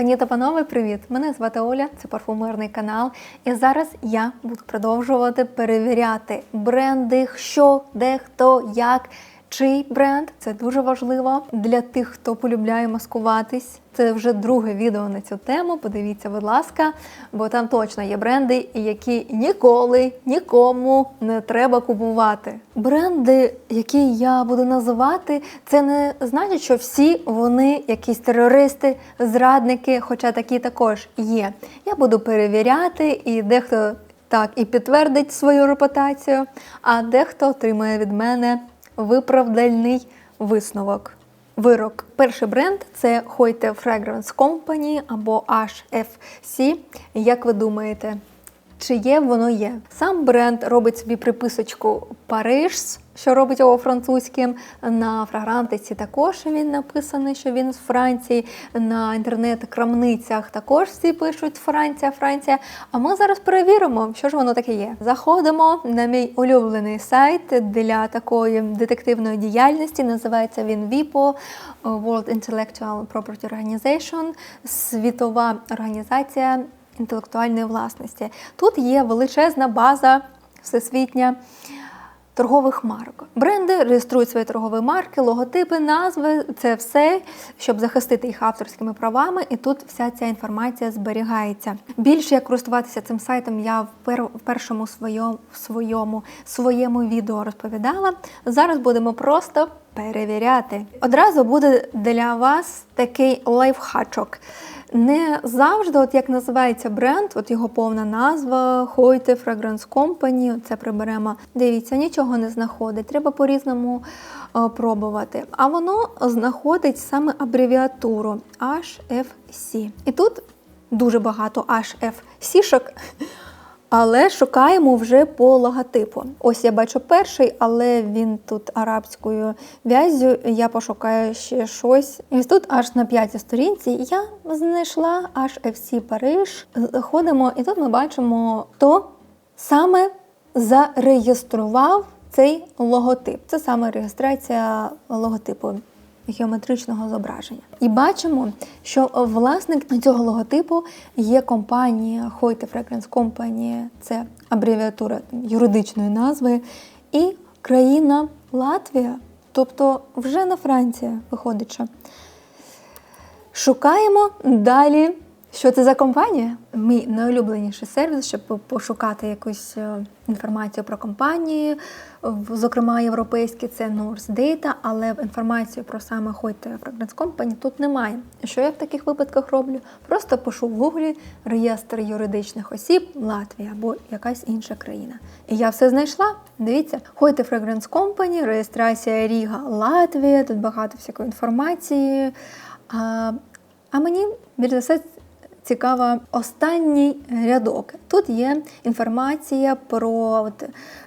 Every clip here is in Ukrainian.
Пані та панове, привіт! Мене звати Оля, це парфумерний канал. І зараз я буду продовжувати перевіряти бренди, що, де, хто, як. Чий бренд це дуже важливо для тих, хто полюбляє маскуватись. Це вже друге відео на цю тему. Подивіться, будь ласка, бо там точно є бренди, які ніколи нікому не треба купувати. Бренди, які я буду називати, це не значить, що всі вони якісь терористи, зрадники, хоча такі також є. Я буду перевіряти, і дехто так і підтвердить свою репутацію, а дехто отримає від мене виправдальний висновок. Вирок. Перший бренд це Hoyte Fragrance Company або HFC. Як ви думаєте, чи є воно є? Сам бренд робить собі приписочку Париж, що робить його французьким. На фрагрантиці також він написаний, що він з Франції. На інтернет-крамницях також всі пишуть Франція, Франція. А ми зараз перевіримо, що ж воно таке є. Заходимо на мій улюблений сайт для такої детективної діяльності. Називається він WIPO World Intellectual Property Organization, світова організація інтелектуальної власності. Тут є величезна база всесвітня торгових марок. Бренди реєструють свої торгові марки, логотипи, назви це все, щоб захистити їх авторськими правами, і тут вся ця інформація зберігається. Більше як користуватися цим сайтом я в, першому своєму, своєму, своєму відео розповідала. Зараз будемо просто перевіряти. Одразу буде для вас такий лайфхачок. Не завжди, от як називається бренд, от його повна назва, Hoyte Fragrance Company, це приберемо. Дивіться, нічого не знаходить, треба по-різному е, пробувати. А воно знаходить саме абревіатуру HFC. І тут дуже багато HFC-шок. Але шукаємо вже по логотипу. Ось я бачу перший, але він тут арабською в'язю. Я пошукаю ще щось. І ось тут аж на п'ятій сторінці я знайшла аж FC Париж. Заходимо, і тут ми бачимо, хто саме зареєстрував цей логотип. Це саме реєстрація логотипу геометричного зображення. І бачимо, що власник цього логотипу є компанія Hoyte Fragrance Company, це абревіатура юридичної назви, і країна Латвія, тобто вже на Франція виходить. Шукаємо далі. Що це за компанія? Мій найулюбленіший сервіс, щоб пошукати якусь е, інформацію про компанії, зокрема європейські, це North Data, але інформацію про саме Hoyte Fragrance Company тут немає. Що я в таких випадках роблю? Просто пишу в гуглі реєстр юридичних осіб Латвія або якась інша країна. І я все знайшла. Дивіться, Hoyte Fragrance Company, реєстрація Ріга Латвія, тут багато всякої інформації. А, а мені більш за все цікава останній рядок. Тут є інформація про от,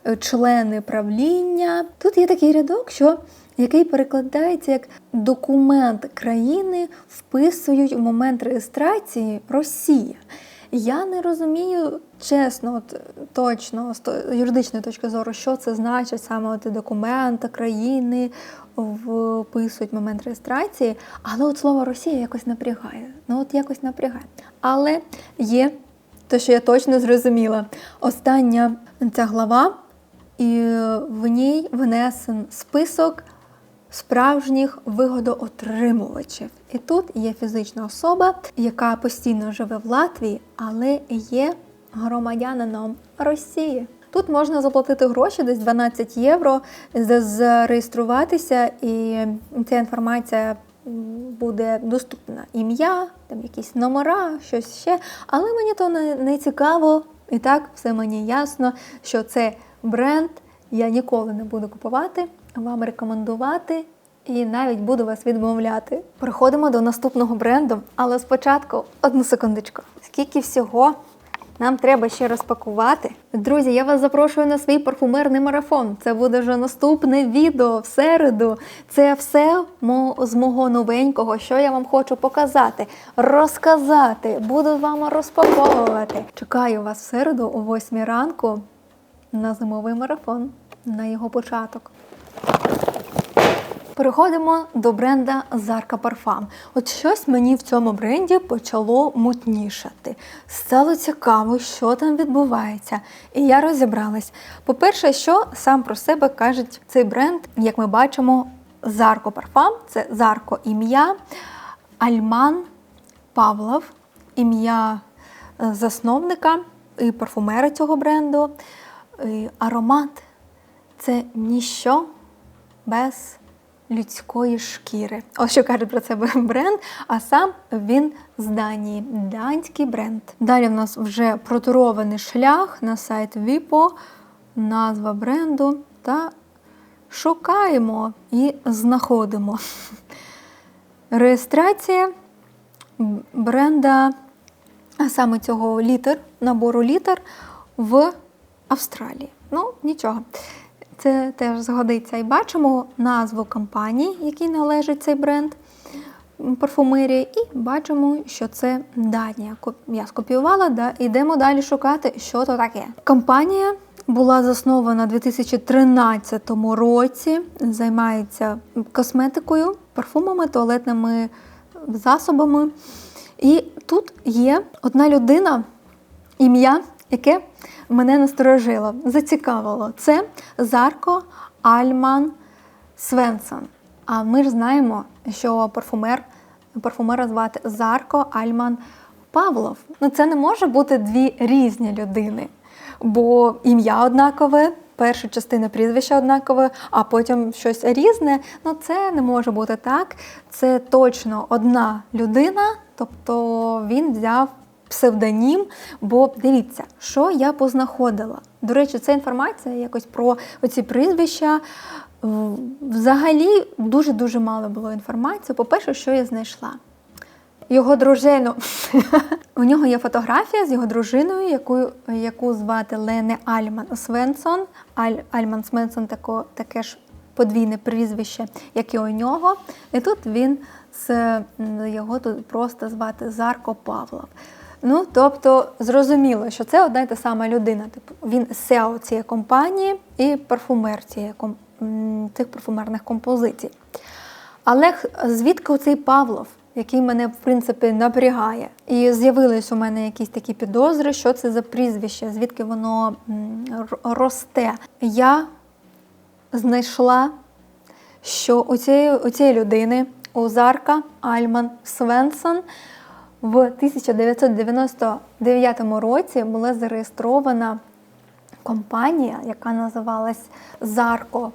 е, члени правління. Тут є такий рядок, що який перекладається як документ країни вписують у момент реєстрації Росія. Я не розумію чесно, от, точно з юридичної точки зору, що це значить саме от документи країни вписують момент реєстрації, але от слово Росія якось напрягає. Ну от якось напрягає. Але є те, що я точно зрозуміла. Остання ця глава, і в ній внесен список справжніх вигодоотримувачів. І тут є фізична особа, яка постійно живе в Латвії, але є громадянином Росії. Тут можна заплатити гроші, десь 12 євро, зареєструватися, і ця інформація буде доступна. Ім'я, там якісь номера, щось ще. Але мені то не, не цікаво. І так все мені ясно, що це бренд я ніколи не буду купувати, вам рекомендувати і навіть буду вас відмовляти. Переходимо до наступного бренду, але спочатку одну секундочку. Скільки всього нам треба ще розпакувати. Друзі, я вас запрошую на свій парфумерний марафон. Це буде вже наступне відео в середу. Це все з мого новенького, що я вам хочу показати, розказати. Буду вам розпаковувати. Чекаю вас в середу о 8 ранку на зимовий марафон, на його початок. Переходимо до бренда Зарка Парфам. От щось мені в цьому бренді почало мутнішати. Стало цікаво, що там відбувається. І я розібралась. По-перше, що сам про себе каже цей бренд, як ми бачимо, Зарко Парфам це Зарко ім'я, Альман Павлов, ім'я е, засновника і парфумера цього бренду. Аромат це ніщо без людської шкіри. Ось що каже про себе бренд, а сам він з Данії, данський бренд. Далі в нас вже протурований шлях на сайт Віпо, назва бренду та шукаємо і знаходимо. Реєстрація бренда, а саме цього літер, набору літер в Австралії. Ну, нічого. Це теж згодиться. І бачимо назву компанії, якій належить цей бренд парфумерії, і бачимо, що це Данія. Я скопіювала, да, йдемо далі шукати, що то таке. Компанія була заснована у 2013 році, займається косметикою, парфумами, туалетними засобами. І тут є одна людина, ім'я, яке мене насторожило, зацікавило. Це Зарко Альман Свенсон. А ми ж знаємо, що парфумер, парфумера звати Зарко Альман Павлов. Ну це не може бути дві різні людини, бо ім'я однакове. Перша частина прізвища однакове, а потім щось різне. Ну це не може бути так. Це точно одна людина, тобто він взяв псевдонім. Бо дивіться, що я познаходила. До речі, це інформація якось про оці прізвища. Взагалі дуже-дуже мало було інформації. По-перше, що я знайшла? Його дружину. У нього є фотографія з його дружиною, яку, яку звати Лене Альман Свенсон. Аль, Альман Свенсон тако, таке ж подвійне прізвище, як і у нього. І тут він з його тут просто звати Зарко Павлов. Ну, тобто, зрозуміло, що це одна й та сама людина. Типу, він SEO цієї компанії і парфумер цієї, цих парфумерних композицій. Але звідки оцей Павлов, який мене, в принципі, напрягає? І з'явились у мене якісь такі підозри, що це за прізвище, звідки воно росте. Я знайшла, що у цієї, у цієї людини, у Зарка Альман Свенсон, в 1999 році була зареєстрована компанія, яка називалась Зарко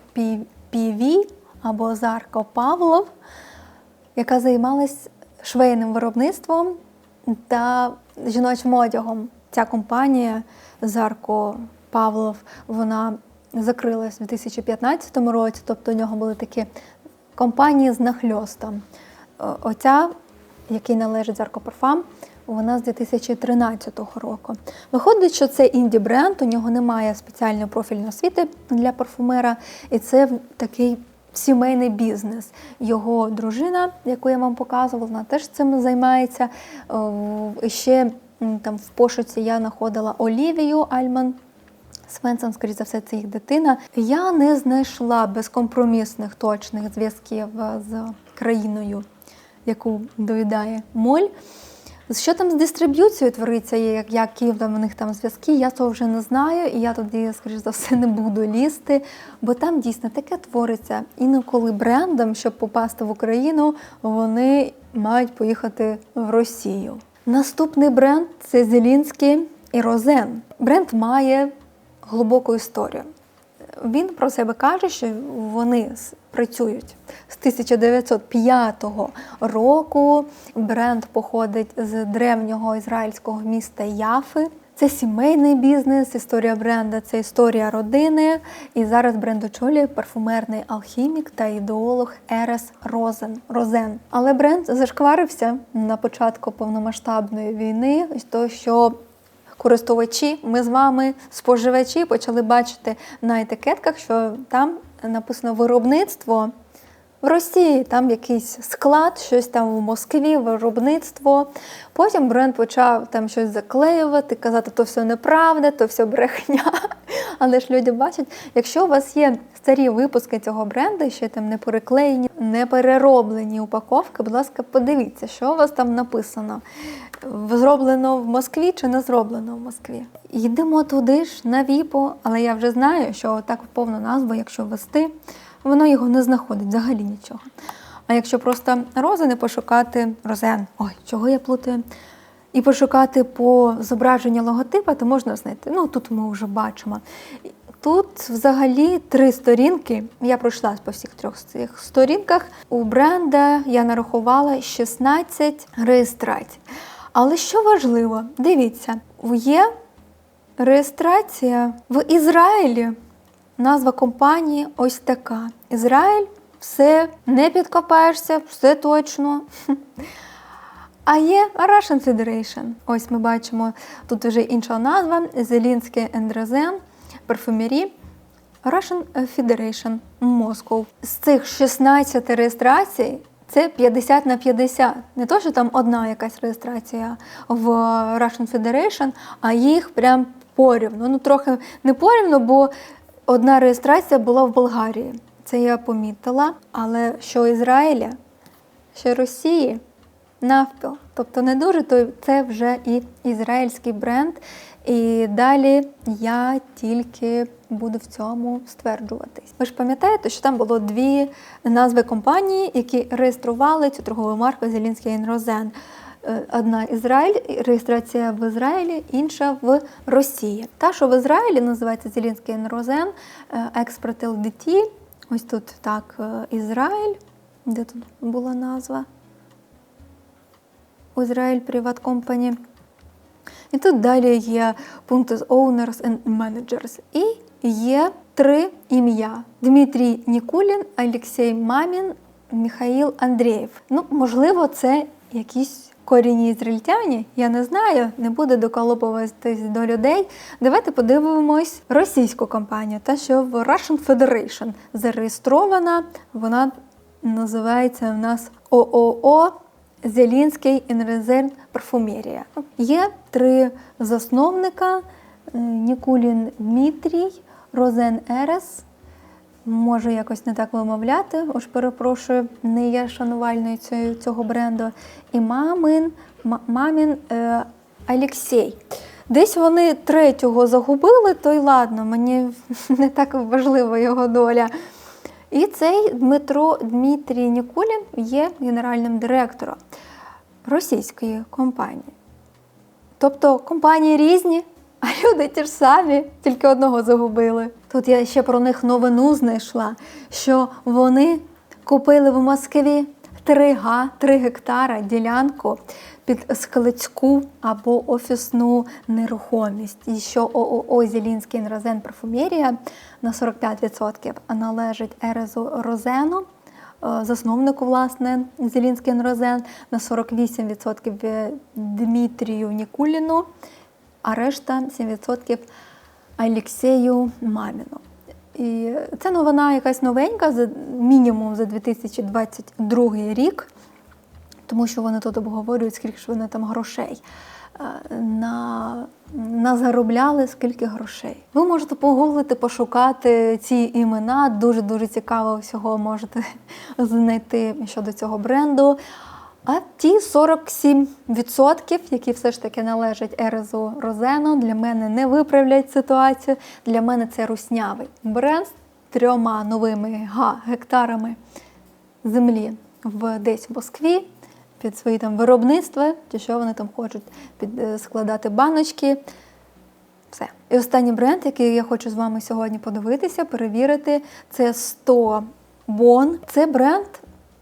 PV або Зарко Павлов, яка займалась швейним виробництвом та жіночим одягом. Ця компанія Зарко Павлов вона закрилась у 2015 році, тобто у нього були такі компанії з нахльостом. Оця, який належить Зарко Парфам, вона з 2013 року. Виходить, що це інді бренд, у нього немає спеціальної профільної освіти для парфумера, і це такий сімейний бізнес. Його дружина, яку я вам показувала, вона теж цим займається. Ще там в пошуці я знаходила Олівію Альман. Свенсон, скоріше за все, це їх дитина. Я не знайшла безкомпромісних точних зв'язків е, з країною, яку доїдає моль. Що там з дистриб'юцією твориться, як, які там у них там зв'язки, я цього вже не знаю, і я тоді, скоріш за все, не буду лізти, бо там дійсно таке твориться. Інколи брендам, щоб попасти в Україну, вони мають поїхати в Росію. Наступний бренд це Зелінський і Розен. Бренд має глибоку історію. Він про себе каже, що вони працюють з 1905 року. Бренд походить з древнього ізраїльського міста Яфи. Це сімейний бізнес, історія бренда це історія родини. І зараз бренд очолює парфумерний алхімік та ідеолог Ерес Розен. Розен. Але бренд зашкварився на початку повномасштабної війни, того, що користувачі, ми з вами, споживачі, почали бачити на етикетках, що там написано виробництво в Росії, там якийсь склад, щось там в Москві, виробництво. Потім бренд почав там щось заклеювати, казати, то все неправда, то все брехня. Але ж люди бачать, якщо у вас є старі випуски цього бренду, ще там не переклеєні, не перероблені упаковки, будь ласка, подивіться, що у вас там написано. Зроблено в Москві чи не зроблено в Москві. Йдемо туди ж на Віпо, але я вже знаю, що так повну назву, якщо ввести, воно його не знаходить взагалі нічого. А якщо просто розини пошукати розен, ой, чого я плутаю? І пошукати по зображенню логотипа, то можна знайти. Ну тут ми вже бачимо. Тут взагалі три сторінки. Я пройшла по всіх трьох цих сторінках. У бренда я нарахувала 16 реєстрацій. Але що важливо, дивіться, є реєстрація в Ізраїлі. Назва компанії ось така. Ізраїль, все, не підкопаєшся, все точно. А є Russian Federation. Ось ми бачимо тут вже інша назва Зелінське Ендрозен, парфюмері. Russian Federation Moscow. З цих 16 реєстрацій це 50 на 50. Не то, що там одна якась реєстрація в Russian Federation, а їх прям порівну. Ну, трохи не порівну, бо одна реєстрація була в Болгарії. Це я помітила. Але що Ізраїля, що Росії навпіл. Тобто не дуже, то це вже і ізраїльський бренд. І далі я тільки буду в цьому стверджуватись. Ви ж пам'ятаєте, що там було дві назви компанії, які реєстрували цю торгову марку Зелінський Інрозен. Е, Одна Ізраїль, реєстрація в Ізраїлі, інша в Росії. Та, що в Ізраїлі називається Зелінський Інрозен, експорт LDT. Ось тут так, е, Ізраїль. Де тут була назва? Ізраїль Приват Company. І тут далі є пункти з Owners and Managers. І є три ім'я: Дмитрій Нікулін, Олексій Мамін, Михаїл Андрієв. Ну, можливо, це якісь корінні ізраїльтяні, я не знаю, не буду доколупуватись до людей. Давайте подивимось російську компанію, та що в Russian Federation зареєстрована, вона називається в нас ООО Зелінський інрезерв парфумерія. Є три засновника: е, Нікулін Дмитрій, Розен Ерес. Можу якось не так вимовляти, уж перепрошую, не є шанувальною цього, бренду. І мамин, ма- мамін е, Алексій. Десь вони третього загубили, то й ладно, мені не так важлива його доля. І цей Дмитро Дмитрій Нікулін є генеральним директором російської компанії. Тобто компанії різні, а люди ті ж самі, тільки одного загубили. Тут я ще про них новину знайшла, що вони купили в Москві 3 га, 3 гектара ділянку під складську або офісну нерухомість. І що ООО Зелінський інрозен парфумерія на 45% належить Ерезу Розену, е, засновнику, власне, Зелінський інрозен, на 48% Дмитрію Нікуліну, а решта 7% Алексею Маміну. І це новина якась новенька, за мінімум за 2022 рік, тому що вони тут обговорюють, скільки ж вони там грошей е, на, назаробляли, скільки грошей. Ви можете погуглити, пошукати ці імена. Дуже дуже цікаво всього можете знайти щодо цього бренду. А ті 47%, які все ж таки належать Ерезу Розену, для мене не виправлять ситуацію. Для мене це руснявий бренд з трьома новими га гектарами землі в десь в Москві під свої там виробництва, чи що вони там хочуть під, е, складати баночки. Все. І останній бренд, який я хочу з вами сьогодні подивитися, перевірити, це 100 Бон. Це бренд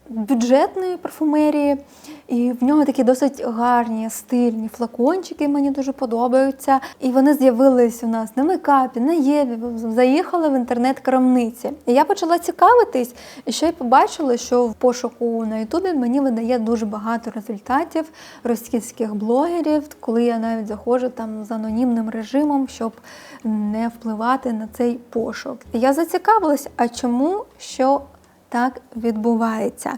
бюджетної парфумерії, і в нього такі досить гарні стильні флакончики, мені дуже подобаються. І вони з'явились у нас на мекапі, на Єві, заїхали в інтернет-крамниці. І я почала цікавитись, і ще й побачила, що в пошуку на Ютубі мені видає дуже багато результатів російських блогерів, коли я навіть заходжу там з анонімним режимом, щоб не впливати на цей пошук. І я зацікавилась, а чому що так відбувається.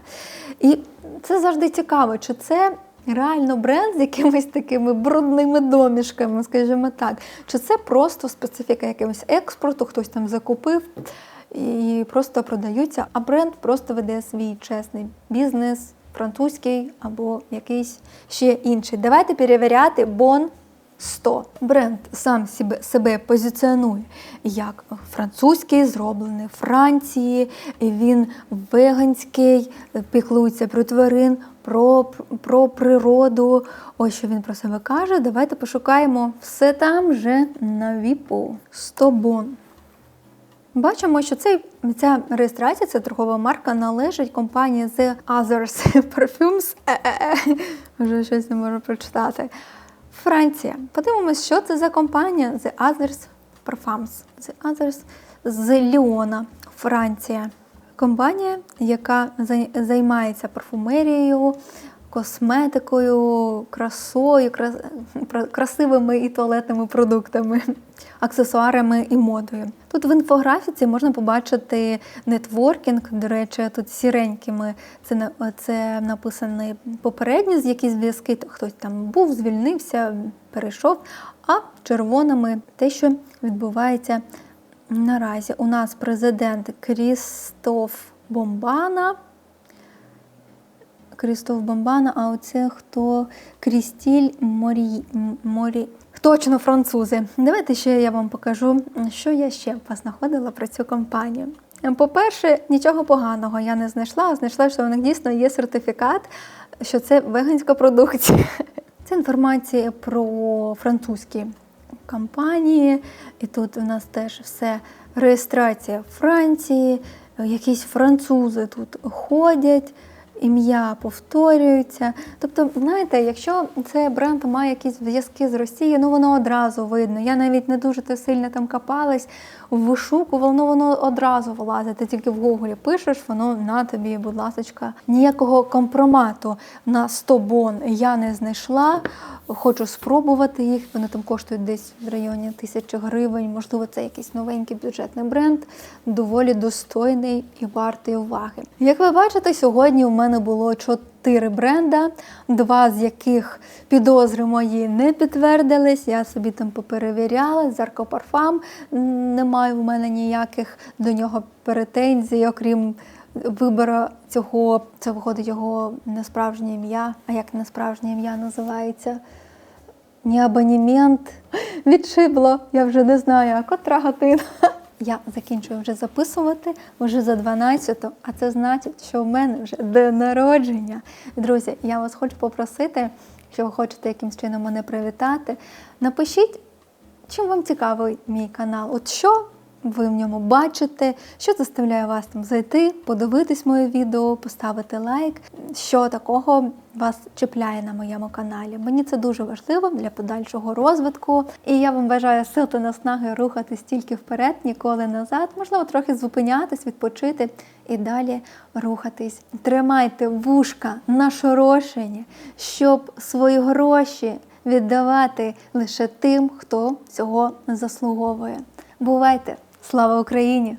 І це завжди цікаво, чи це реально бренд з якимись такими брудними домішками, скажімо так. Чи це просто специфіка якогось експорту, хтось там закупив і просто продаються, а бренд просто веде свій чесний бізнес, французький або якийсь ще інший. Давайте перевіряти бон 100. Бренд сам себе, себе позиціонує як французький, зроблений в Франції, він веганський, піклується про тварин, про, про природу. Ось що він про себе каже. Давайте пошукаємо все там же на віпу. 100 бон. Бачимо, що цей, ця реєстрація, ця торгова марка належить компанії The Others Perfumes. Е-е-е. Вже щось не можу прочитати. Франція. Подивимось, що це за компанія The Others Parfums. The Others з Ліона, Франція. Компанія, яка зай- займається парфумерією, косметикою, красою, крас- красивими і туалетними продуктами, аксесуарами і модою. Тут в інфографіці можна побачити нетворкінг, до речі, тут сіренькими це, це написані попередні з якісь зв'язки, хтось там був, звільнився, перейшов, а червоними те, що відбувається наразі. У нас президент Крістоф Бомбана. Крістоф Бомбана, а оце хто Крістіль Морі... Морі. Точно французи. Давайте ще я вам покажу, що я ще познаходила про цю компанію. По-перше, нічого поганого я не знайшла, а знайшла, що у них дійсно є сертифікат, що це веганська продукція. Це інформація про французькі компанії, і тут у нас теж все реєстрація Франції, якісь французи тут ходять, ім'я повторюється. Тобто, знаєте, якщо цей бренд має якісь зв'язки з Росією, ну воно одразу видно. Я навіть не дуже то сильно там копалась, вишукувала, ну воно одразу вилазить. Ти тільки в Гуглі пишеш, воно на тобі, будь ласка, ніякого компромату на 100 бон я не знайшла. Хочу спробувати їх. Вони там коштують десь в районі тисячі гривень. Можливо, це якийсь новенький бюджетний бренд, доволі достойний і вартий уваги. Як ви бачите, сьогодні у мене було чотири бренда, два з яких підозри мої не підтвердились. Я собі там поперевіряла. Зарко Парфам немає в мене ніяких до нього претензій, окрім вибору цього, це виходить його несправжнє ім'я. А як несправжнє ім'я називається? Ні абонімент. Відшибло, я вже не знаю, котра година. Я закінчую вже записувати вже за 12, а це значить, що в мене вже день народження. Друзі, я вас хочу попросити, якщо ви хочете якимсь чином мене привітати, напишіть, чим вам цікавий мій канал. От що ви в ньому бачите, що заставляє вас там зайти, подивитись моє відео, поставити лайк, що такого вас чіпляє на моєму каналі. Мені це дуже важливо для подальшого розвитку. І я вам бажаю сил та наснаги рухатись тільки вперед, ніколи назад. Можливо, трохи зупинятись, відпочити і далі рухатись. Тримайте вушка нашорошені, щоб свої гроші віддавати лише тим, хто цього заслуговує. Бувайте! Слава Україні!